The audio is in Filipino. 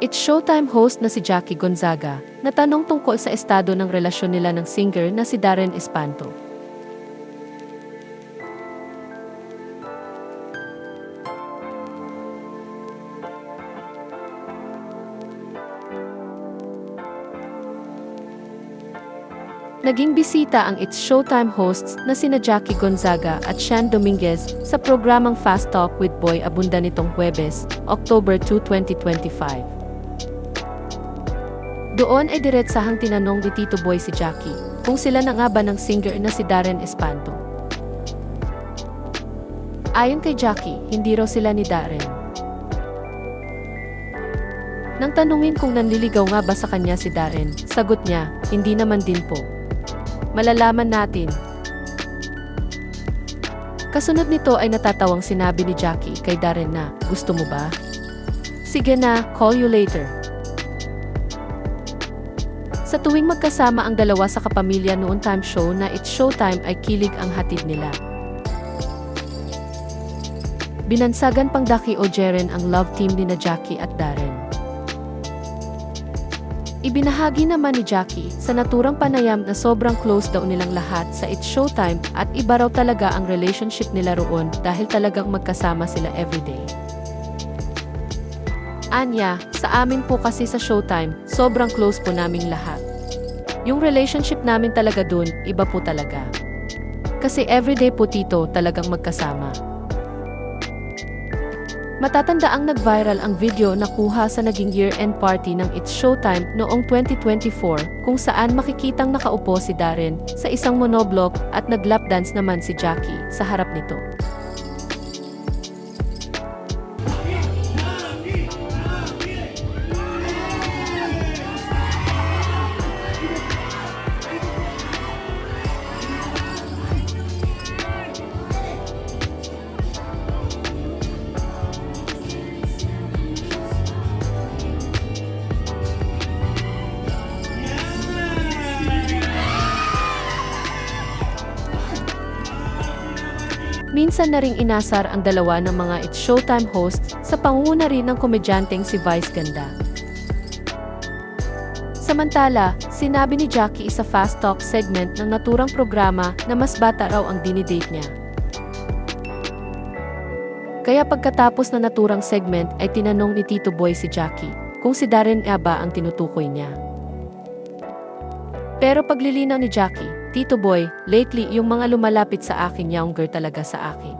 It's Showtime host na si Jackie Gonzaga na tanong tungkol sa estado ng relasyon nila ng singer na si Darren Espanto. Naging bisita ang It's Showtime hosts na sina Jackie Gonzaga at Shan Dominguez sa programang Fast Talk with Boy Abunda nitong Huwebes, October 2, 2025. Doon ay diretsahang tinanong ni Tito Boy si Jackie kung sila na nga ba ng singer na si Darren Espanto. Ayon kay Jackie, hindi raw sila ni Darren. Nang tanungin kung nanliligaw nga ba sa kanya si Darren, sagot niya, hindi naman din po. Malalaman natin. Kasunod nito ay natatawang sinabi ni Jackie kay Darren na, gusto mo ba? Sige na, call you later. Sa tuwing magkasama ang dalawa sa kapamilya noon time show na It's Showtime ay kilig ang hatid nila. Binansagan pang Daki o Jeren ang love team ni na Jackie at Darren. Ibinahagi naman ni Jackie sa naturang panayam na sobrang close daw nilang lahat sa It's Showtime at iba raw talaga ang relationship nila roon dahil talagang magkasama sila everyday. Anya, sa amin po kasi sa Showtime, sobrang close po naming lahat. Yung relationship namin talaga dun, iba po talaga. Kasi everyday po tito talagang magkasama. Matatanda ang nag-viral ang video na kuha sa naging year-end party ng It's Showtime noong 2024 kung saan makikitang nakaupo si Darren sa isang monoblock at nag-lap dance naman si Jackie sa harap nito. Minsan na ring inasar ang dalawa ng mga It's Showtime hosts sa pangunguna rin ng komedyanteng si Vice Ganda. Samantala, sinabi ni Jackie sa Fast Talk segment ng naturang programa na mas bata raw ang dinidate niya. Kaya pagkatapos na naturang segment ay tinanong ni Tito Boy si Jackie kung si Darren nga ba ang tinutukoy niya. Pero paglilinaw ni Jackie, Tito Boy, lately yung mga lumalapit sa akin younger talaga sa akin.